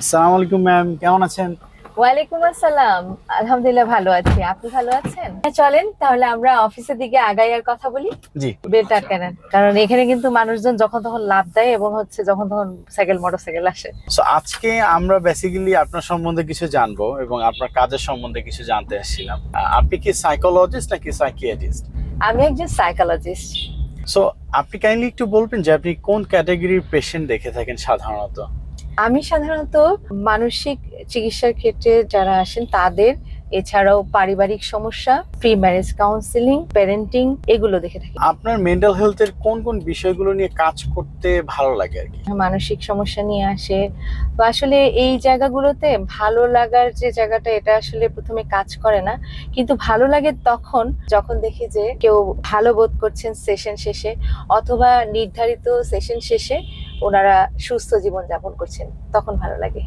আসসালামু আলাইকুম ম্যাম। কেমন আছেন? ওয়ালাইকুম আসসালাম। আলহামদুলিল্লাহ ভালো আছি। আপনি ভালো আছেন? হ্যাঁ, চলেন। তাহলে আমরা অফিসের দিকে আগাই আর কথা বলি। জি। বেটার আটকানেন কারণ এখানে কিন্তু মানুষজন যখন তখন লাভ দেয় এবং হচ্ছে যখন তখন সাইকেল মোটরসাইকেল আসে। সো আজকে আমরা বেসিক্যালি আপনার সম্বন্ধে কিছু জানব এবং আপনার কাজের সম্বন্ধে কিছু জানতে আসছিলাম। আহ, আপনি কি সাইকোলজিস্ট নাকি সাইকিয়াট্রিস্ট আমি একজন সাইকোলজিস্ট সো আপনি কাইন্ডলি একটু বলবেন যে আপনি কোন ক্যাটাগরির পেশেন্ট দেখে থাকেন সাধারণত? আমি সাধারণত মানসিক চিকিৎসার ক্ষেত্রে যারা আসেন তাদের এছাড়াও পারিবারিক সমস্যা প্রি ম্যারেজ কাউন্সিলিং প্যারেন্টিং এগুলো দেখে থাকি। আপনার মেন্টাল হেলথের কোন কোন বিষয়গুলো নিয়ে কাজ করতে ভালো লাগে আর কি? মানসিক সমস্যা নিয়ে আসে তো আসলে এই জায়গাগুলোতে ভালো লাগার যে জায়গাটা এটা আসলে প্রথমে কাজ করে না। কিন্তু ভালো লাগে তখন যখন দেখি যে কেউ ভালো বোধ করছেন সেশন শেষে অথবা নির্ধারিত সেশন শেষে ওনারা সুস্থ জীবন যাপন করছেন তখন ভালো লাগে।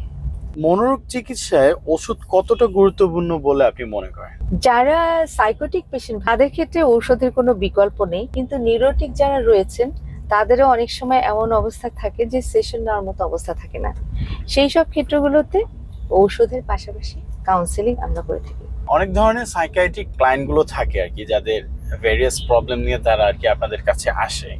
মনোরোগ চিকিৎসায় ওষুধ কতটা গুরুত্বপূর্ণ বলে আপনি মনে করেন? যারা সাইকোটিক পেশেন্ট তাদের ক্ষেত্রে ঔষধের কোনো বিকল্প নেই কিন্তু নিউরোটিক যারা রয়েছেন তাদেরও অনেক সময় এমন অবস্থা থাকে যে সেশন নেওয়ার মতো অবস্থা থাকে না। সেই সব ক্ষেত্রগুলোতে ঔষধের পাশাপাশি কাউন্সেলিং আমরা করে থাকি। অনেক ধরনের সাইকাইট্রিক ক্লায়েন্টগুলো থাকে আর কি যাদের ভেরিয়াস প্রবলেম নিয়ে তারা আর কি আপনাদের কাছে আসে।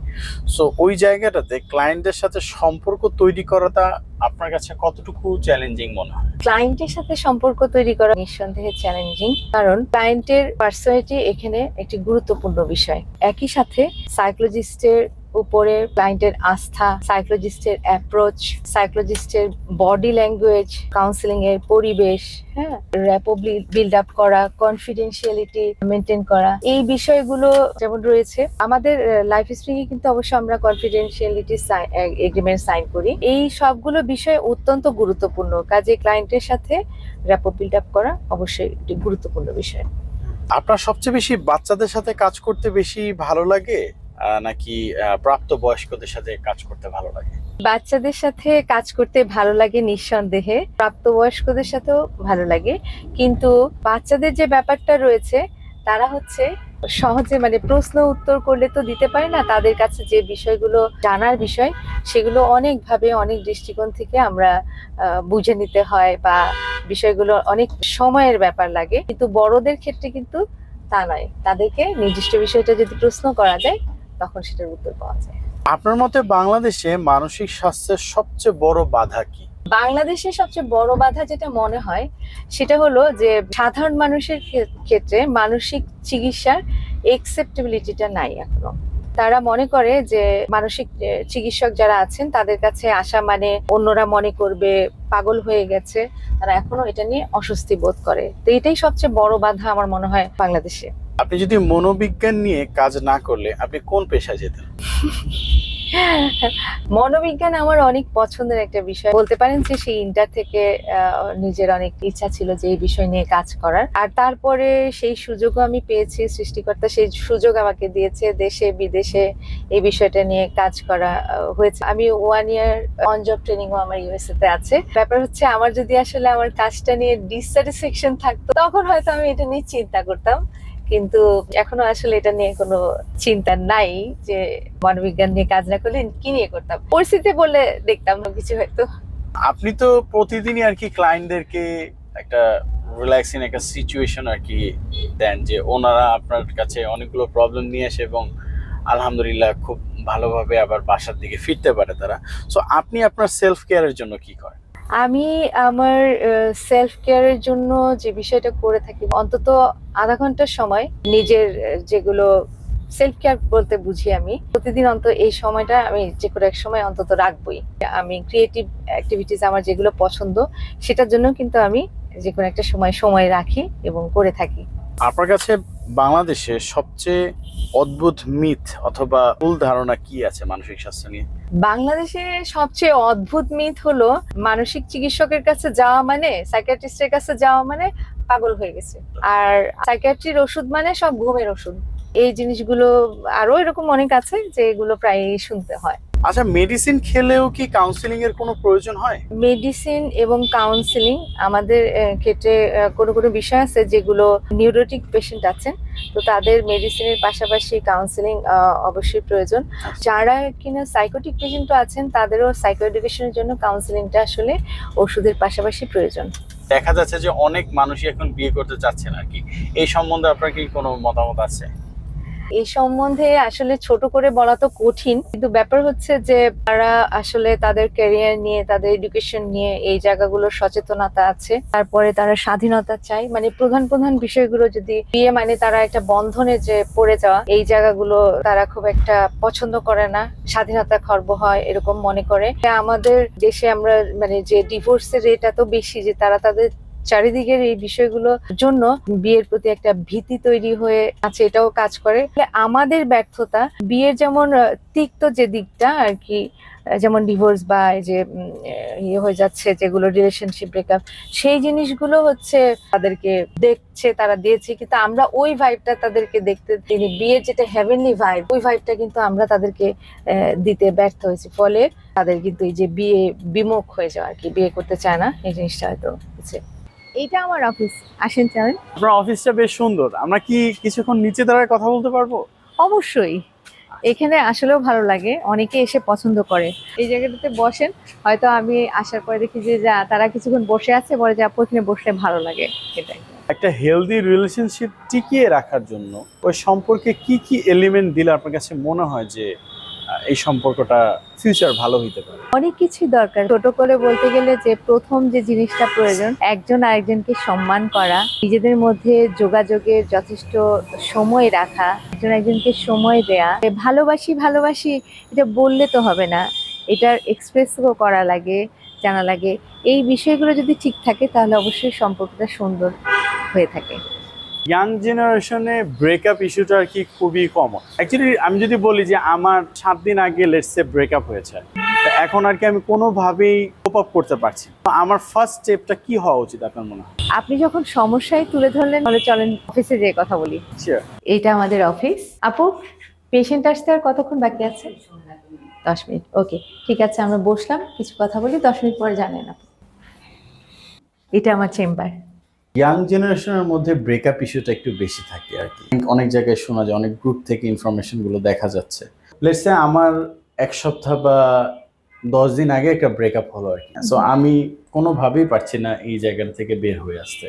সো ওই জায়গাটাতে ক্লায়েন্টের সাথে সম্পর্ক তৈরি করাটা আপনার কাছে কতটুকু চ্যালেঞ্জিং মনে হয়? ক্লায়েন্টের সাথে সম্পর্ক তৈরি করা নিঃসন্দেহে চ্যালেঞ্জিং কারণ ক্লায়েন্টের পার্সোনালিটি এখানে একটি গুরুত্বপূর্ণ বিষয়। একই সাথে সাইকোলজিস্টের উপরে ক্লায়েন্টের আস্থা সাইকোলজিস্টের অ্যাপ্রোচ সাইকোলজিস্টের বডি ল্যাঙ্গুয়েজ কাউন্সিলিং এর পরিবেশ হ্যাঁ র্যাপো বিল্ড আপ করা কনফিডেন্সিয়ালিটি মেনটেন করা। এই বিষয়গুলো যেমন রয়েছে, আমাদের লাইফ স্প্রিংয়ে কিন্তু অবশ্যই আমরা কনফিডেন্সিয়ালিটি এগ্রিমেন্ট সাইন করি। এই সবগুলো বিষয় অত্যন্ত গুরুত্বপূর্ণ, কাজে ক্লায়েন্টের সাথে র্যাপো বিল্ড আপ করা অবশ্যই একটি গুরুত্বপূর্ণ বিষয়। আপনার সবচেয়ে বেশি বাচ্চাদের সাথে কাজ করতে বেশি ভালো লাগে? নাকি প্রাপ্ত বয়স্কদের সাথে কাজ করতে ভালো লাগে? বাচ্চাদের সাথে কাজ করতে ভালো লাগে নিঃসন্দেহে, প্রাপ্তবয়স্কদের সাথেও ভালো লাগে। কিন্তু বাচ্চাদের যে ব্যাপারটা রয়েছে, তারা হচ্ছে সহজে মানে প্রশ্ন উত্তর করলে তো দিতে পারে না। তাদের কাছে যে বিষয়গুলো জানার বিষয়, সেগুলো অনেকভাবে অনেক দৃষ্টিকোণ থেকে আমরা বুঝে নিতে হয় বা বিষয়গুলো অনেক সময়ের ব্যাপার লাগে। কিন্তু বড়দের ক্ষেত্রে কিন্তু তা নয়। তাদেরকে নির্দিষ্ট বিষয়টা যদি প্রশ্ন করা যায় তখন সেটার উত্তর পাওয়া যায়। আপনার মতে বাংলাদেশে মানসিক স্বাস্থ্যের সবচেয়ে বড় বাধা কি? বাংলাদেশের সবচেয়ে বড় বাধা যেটা মনে হয় সেটা হলো যে সাধারণ মানুষের ক্ষেত্রে মানসিক চিকিৎসার একসেপ্টেবিলিটিটা নাই এখনও। তারা মনে করে যে মানসিক চিকিৎসক যারা আছেন তাদের কাছে আসা মানে অন্যরা মনে করবে পাগল হয়ে গেছে। তারা এখনও এটা নিয়ে অস্বস্তি বোধ করে। তো এটাই সবচেয়ে বড় বাধা আমার মনে হয় বাংলাদেশে। আপনি যদি মনোবিজ্ঞান নিয়ে কাজ না করলে আপনি কোন পেশায় যেতেন? মনোবিজ্ঞান আমার অনেক পছন্দের একটা বিষয়। বলতে পারেন যে সেই ইন্টার থেকে নিজের অনেক ইচ্ছা ছিল যে এই বিষয় নিয়ে কাজ করার। আর তারপরে সেই সুযোগও আমি পেয়েছি, সৃষ্টিকর্তা সেই সুযোগ আমাকে দিয়েছে, দেশে, বিদেশে এই বিষয়টা নিয়ে কাজ করা হয়েছে। আমি ওয়ান ইয়ার অন জব ট্রেনিংও আমার ইউএসএ তে আছে। ব্যাপার হচ্ছে আমার যদি আসলে আমার কাজটা নিয়ে ডিসস্যাটিসফ্যাকশন থাকতো, তখন হয়তো আমি এটা নিয়ে চিন্তা করতাম। কিন্তু এখনও আসলে এটা নিয়ে কোনো চিন্তা নাই যে মনোবিজ্ঞান নিয়ে কাজ না করলে কি নিয়ে করতাম। পরিস্থিতি বলে দেখতাম কিছু হয়তো। আপনি তো প্রতিদিনই আর কি ক্লায়েন্টদেরকে একটা রিল্যাক্সিং একটা সিচুয়েশন আর কি দেন যে ওনারা আপনার কাছে অনেকগুলো প্রবলেম নিয়ে আসে এবং আলহামদুলিল্লাহ খুব ভালোভাবে আবার বাসার দিকে ফিরতে পারে তারা। সো আপনি আপনার সেলফ কেয়ারের জন্য কি করেন? আমি আমার সেলফ কেয়ারের জন্য যে বিষয়টা করে থাকি, অন্তত আধা ঘণ্টার সময় নিজের যেগুলো সেলফ কেয়ার বলতে বুঝি আমি, প্রতিদিন অন্তত এই সময়টা আমি যে কোনো এক সময় অন্তত রাখবই। আমি ক্রিয়েটিভ অ্যাক্টিভিটিস আমার যেগুলো পছন্দ, সেটার জন্য কিন্তু আমি যে কোনো একটা সময় সময় রাখি এবং করে থাকি। আপনার কাছে বাংলাদেশে সবচেয়ে অদ্ভুত মিথ অথবা ভুল ধারণা কি আছে মানসিক স্বাস্থ্য নিয়ে? বাংলাদেশে সবচেয়ে অদ্ভুত মিথ হলো মানসিক চিকিৎসকের কাছে যাওয়া মানে সাইকিয়াট্রিস্টের কাছে যাওয়া মানে পাগল হয়ে গেছে। আর সাইকিয়াট্রির ওষুধ মানে সব ঘুমের ওষুধ। এই জিনিসগুলো আরও এরকম অনেক আছে যে এগুলো প্রায়ই শুনতে হয়। আচ্ছা মেডিসিন খেলেও কি কাউন্সিলিং এর কোনো প্রয়োজন হয়? মেডিসিন এবং কাউন্সিলিং আমাদের ক্ষেত্রে কোনো কোনো বিষয় আছে যেগুলো নিউরোটিক পেশেন্ট আছেন তো তাদের মেডিসিনের পাশাপাশি কাউন্সিলিং অবশ্যই প্রয়োজন। যারা কিনা সাইকোটিক পেশেন্টও আছেন তাদেরও সাইকো এডুকেশনের জন্য কাউন্সিলিংটা আসলে ওষুধের পাশাপাশি প্রয়োজন। দেখা যাচ্ছে যে অনেক মানুষই এখন বিয়ে করতে চাচ্ছেন আর কি। এই সম্বন্ধে আপনার কি কোনো মতামত আছে? এই সম্বন্ধে আসলে ছোট করে বলা তো কঠিন, কিন্তু ব্যাপার হচ্ছে যে তারা আসলে তাদের ক্যারিয়ার নিয়ে, তাদের এডুকেশন নিয়ে এই জায়গাগুলোর সচেতনতা আছে। তারপরে তারা স্বাধীনতা চায়। মানে প্রধান প্রধান বিষয়গুলো যদি বিয়ে মানে তারা একটা বন্ধনে যে পড়ে যাওয়া, এই জায়গাগুলো তারা খুব একটা পছন্দ করে না। স্বাধীনতা খর্ব হয় এরকম মনে করে। আমাদের দেশে আমরা মানে যে ডিভোর্সের রেট এত বেশি যে তারা তাদের চারিদিকের এই বিষয়গুলোর জন্য বিয়ের প্রতি একটা ভীতি তৈরি হয়ে আছে, এটাও কাজ করে। আমাদের ব্যর্থতা, বিয়ের যেমন তিক্ত যে দিকটা আর কি যেমন ডিভোর্স বা যে ইয়ে হয়ে যাচ্ছে যেগুলো রিলেশনশিপ ব্রেকআপ সেই জিনিসগুলো হচ্ছে তাদেরকে দেখছে, তারা দিয়েছে, কিন্তু আমরা ওই ভাইবটা তাদেরকে দেখতে তিনি বিয়ের যেটা হেভেনলি ভাইব ওই ভাইবটা কিন্তু আমরা তাদেরকে দিতে ব্যর্থ হয়েছি। ফলে তাদের কিন্তু এই যে বিয়ে বিমুখ হয়ে যাওয়া আর কি, বিয়ে করতে চায় না, এই জিনিসটা হয়তো হচ্ছে এইটা আমার অফিস আসেন চান আপনার অফিসটা বেশ সুন্দর। আমরা কি কিছুক্ষণ নিচে দাঁড়ায় কথা বলতে পারব? অবশ্যই। এখানে আসলেও ভালো লাগে। অনেকে এসে পছন্দ করে। এই জায়গাটাতে বসেন। হয়তো আমি আসার পরে দেখি যে যা তারা কিছুক্ষণ বসে আছে বলে যে আপু এখানে বসলে ভালো লাগে। এটাই। একটা হেলদি রিলেশনশিপ টিকিয়ে রাখার জন্য ওই সম্পর্কে কি কি এলিমেন্ট দিলে আপনার কাছে মনে হয় যে এই সম্পর্কটা ফিউচার ভালো হইতে পারে। অনেক কিছুই দরকার। ছোট করে বলতে গেলে যে প্রথম যে জিনিসটা প্রয়োজন, একজন আরেকজনকে সম্মান করা, নিজেদের মধ্যে যোগাযোগের যথেষ্ট সময় রাখা, একজন একজনকে সময় দেয়া। ভালোবাসি ভালোবাসি, এটা বললে তো হবে না। এটার এক্সপ্রেসও করা লাগে, জানা লাগে। এই বিষয়গুলো যদি ঠিক থাকে, তাহলে অবশ্যই সম্পর্কটা সুন্দর হয়ে থাকে। ইয়াং জেনারেশনে ব্রেকআপ ইস্যুটা আর কি খুবই কমন অ্যাকচুয়ালি আমি যদি বলি যে আমার সাত দিন আগে লেটসে ব্রেকআপ হয়েছে এখন আর কি আমি কোনোভাবেই কোপ আপ করতে পারছি আমার ফার্স্ট স্টেপটা কি হওয়া উচিত আপনার মনে হয়? আপনি যখন সমস্যায় তুলে ধরলেন তাহলে চলেন অফিসে যেয়ে কথা বলি. এইটা আমাদের অফিস আপু পেশেন্ট আসতে আর কতক্ষণ বাকি আছে? দশ মিনিট। ওকে ঠিক আছে আমরা বসলাম কিছু কথা বলি দশ মিনিট পরে জানেন আপু। এটা আমার চেম্বার ইয়াং জেনারেশনের মধ্যে ব্রেকআপ ইস্যুটা একটু বেশি থাকে আর কি। অনেক জায়গায় শোনা যায় অনেক গ্রুপ থেকে ইনফরমেশনগুলো দেখা যাচ্ছে। লেটসে আমার এক সপ্তাহ বা দশ দিন আগে একটা ব্রেকআপ হলো আর কি। সো আমি কোনোভাবেই পারছি না এই জায়গাটা থেকে বের হয়ে আসতে।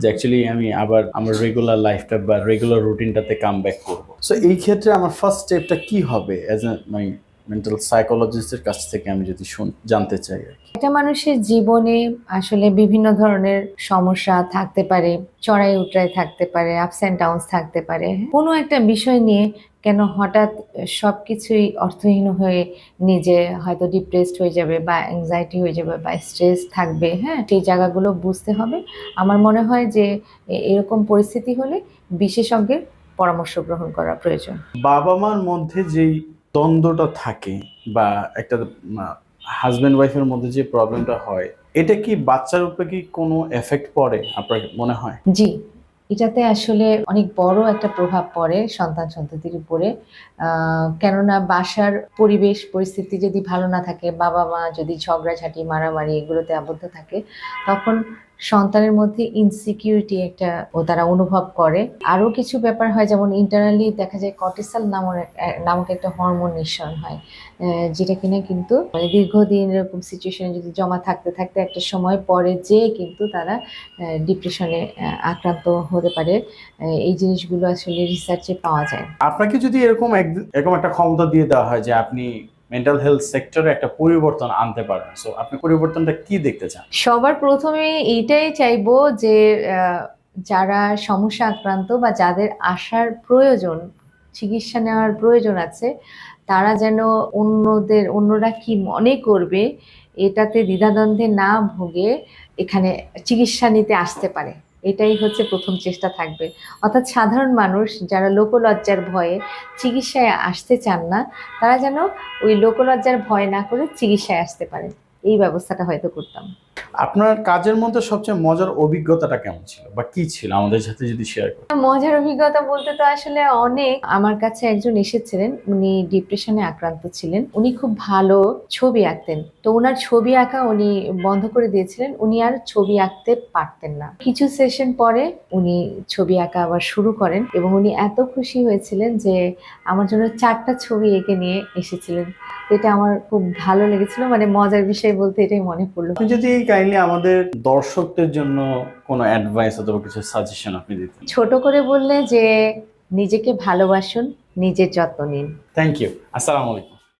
যে অ্যাকচুয়ালি আমি আবার আমার রেগুলার লাইফটা বা রেগুলার রুটিনটাতে কাম ব্যাক করব। সো এই ক্ষেত্রে আমার ফার্স্ট স্টেপটা কি হবে অ্যাজ এ মাই মেন্টাল সাইকোলজিস্টের কাছ থেকে আমি যদি শুন- জানতে চাই আর কি। একটা মানুষের জীবনে আসলে বিভিন্ন ধরনের সমস্যা থাকতে পারে চড়াই উতরাই থাকতে পারে আপস অ্যান্ড ডাউনস থাকতে পারে কোনো একটা বিষয় নিয়ে কেন হঠাৎ সব কিছুই অর্থহীন হয়ে নিজে হয়তো ডিপ্রেসড হয়ে যাবে বা অ্যাংজাইটি হয়ে যাবে বা স্ট্রেস থাকবে হ্যাঁ? সেই জায়গাগুলো বুঝতে হবে। আমার মনে হয় যে এরকম পরিস্থিতি হলে বিশেষজ্ঞের পরামর্শ গ্রহণ করা প্রয়োজন। বাবা মার মধ্যে যেই দ্বন্দ্বটা থাকে বা একটা হাজব্যান্ড ওয়াইফের মধ্যে যে প্রবলেমটা হয়, এটা কি বাচ্চার উপরে কি কোনো এফেক্ট পড়ে আপনার মনে হয়? জি, এটাতে আসলে অনেক বড় একটা প্রভাব পড়ে সন্তান সন্ততির উপরে। কেননা বাসার পরিবেশ, পরিস্থিতি যদি ভালো না থাকে বাবা মা যদি ঝগড়াঝাটি, মারামারি এগুলোতে আবদ্ধ থাকে, তখন সন্তানের মধ্যে ইনসিকিউরিটি একটা ও তারা অনুভব করে। আরও কিছু ব্যাপার হয়, যেমন ইন্টারনালি দেখা যায় কর্টিসাল নামের নামক একটা হরমোন নিঃসরণ হয় যেটা কিনা কিন্তু মানে দীর্ঘদিন এরকম সিচুয়েশনে যদি জমা থাকতে থাকতে একটা সময় পরে যে কিন্তু তারা ডিপ্রেশনে আক্রান্ত হতে পারে। এই জিনিসগুলো আসলে রিসার্চে পাওয়া যায়। আপনাকে যদি এরকম এরকম একটা ক্ষমতা দিয়ে দেওয়া হয় যে আপনি মেন্টাল হেলথ সেক্টরে একটা পরিবর্তন আনতে পারবেন। সো আপনি পরিবর্তনটা কি দেখতে চান? সবার প্রথমে এইটাই চাইব যে যারা সমস্যা আক্রান্ত বা যাদের আসার প্রয়োজন, চিকিৎসা নেওয়ার প্রয়োজন আছে, তারা যেন অন্যদের, অন্যরা কি মনে করবে, এটাতে দ্বিধাদ্বন্দ্বে না ভোগে এখানে চিকিৎসা নিতে আসতে পারে। এটাই হচ্ছে প্রথম চেষ্টা থাকবে। অর্থাৎ সাধারণ মানুষ যারা লোকলজ্জার ভয়ে চিকিৎসায় আসতে চান না, তারা যেন ওই লোকলজ্জার ভয় না করে চিকিৎসায় আসতে পারে। এই ব্যবস্থাটা হয়তো করতাম। আপনার কাজের মধ্যে সবচেয়ে মজার অভিজ্ঞতাটা কেমন ছিল? বা কি ছিল? আমাদের সাথে যদি শেয়ার করেন। মজার অভিজ্ঞতা বলতে তো আসলে অনেক। আমার কাছে একজন এসেছিলেন উনি ডিপ্রেশনে আক্রান্ত ছিলেন। উনি খুব ভালো ছবি আঁকতেন। তো ওনার ছবি আঁকা উনি বন্ধ করে দিয়েছিলেন। উনি আর ছবি আঁকতে পারতেন না। কিছু সেশন পরে উনি ছবি আঁকা আবার শুরু করেন এবং উনি এত খুশি হয়েছিলেন যে আমার জন্য চারটা ছবি এঁকে নিয়ে এসেছিলেন। এটা আমার খুব ভালো লেগেছিল। মানে মজার বিষয় বলতে এটাই মনে পড়ল। যদি কাইন্ডলি আমাদের দর্শকদের জন্য কোনো অ্যাডভাইস অথবা কিছু সাজেশন আপনি দিতেন? ছোট করে বললে যে নিজেকে ভালোবাসুন নিজের যত্ন নিন। থ্যাংক ইউ আসসালামু আলাইকুম।